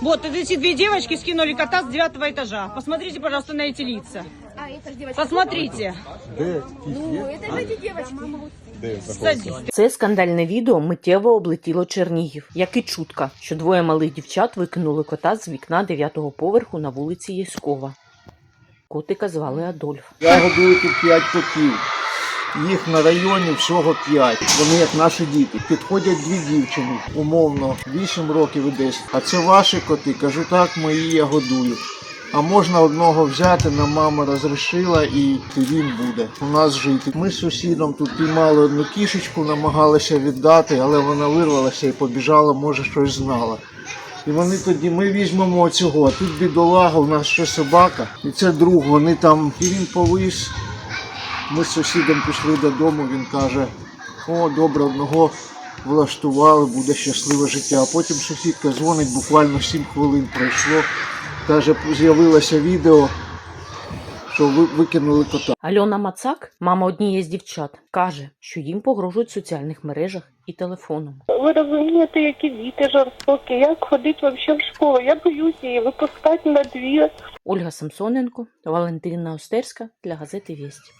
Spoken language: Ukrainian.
Вот эти две девочки скинули кота с девятого этажа. Посмотрите, пожалуйста, на эти лица. А, это же девочка. Посмотрите. Де Ну, это же эти девочки. Де Садись. Це скандальне відео миттєво облетіло Чернігів, як і чутка, що двоє малих дівчат викинули кота з вікна дев'ятого поверху на вулиці Єськова. Котика звали Адольф. Я годую тут п'ять котів. Їх на районі всього п'ять. Вони як наші діти. Підходять дві дівчини, умовно, 8 років і 10. А це ваші коти. Кажу, так, мої я годую. А можна одного взяти, нам мама розрішила і він буде у нас жити. Ми з сусідом тут піймали одну кішечку, намагалися віддати, але вона вирвалася і побіжала, може щось знала. І вони тоді, ми візьмемо цього, а тут бідолага, у нас ще собака, і це друг, вони там, і він повис. Ми з сусідом пішли додому, він каже, о, добре, одного влаштували, буде щасливе життя. А потім сусідка дзвонить, буквально 7 хвилин пройшло. Каже, з'явилося відео, що ви викинули кота. Альона Мацак, мама однієї з дівчат, каже, що їм погрожують в соціальних мережах і телефоном. Ви розумієте, які діти жорстокі, як ходить вообще в школу. Я боюсь її випускати на двір. Ольга Самсоненко, Валентина Остерська для газети Вість.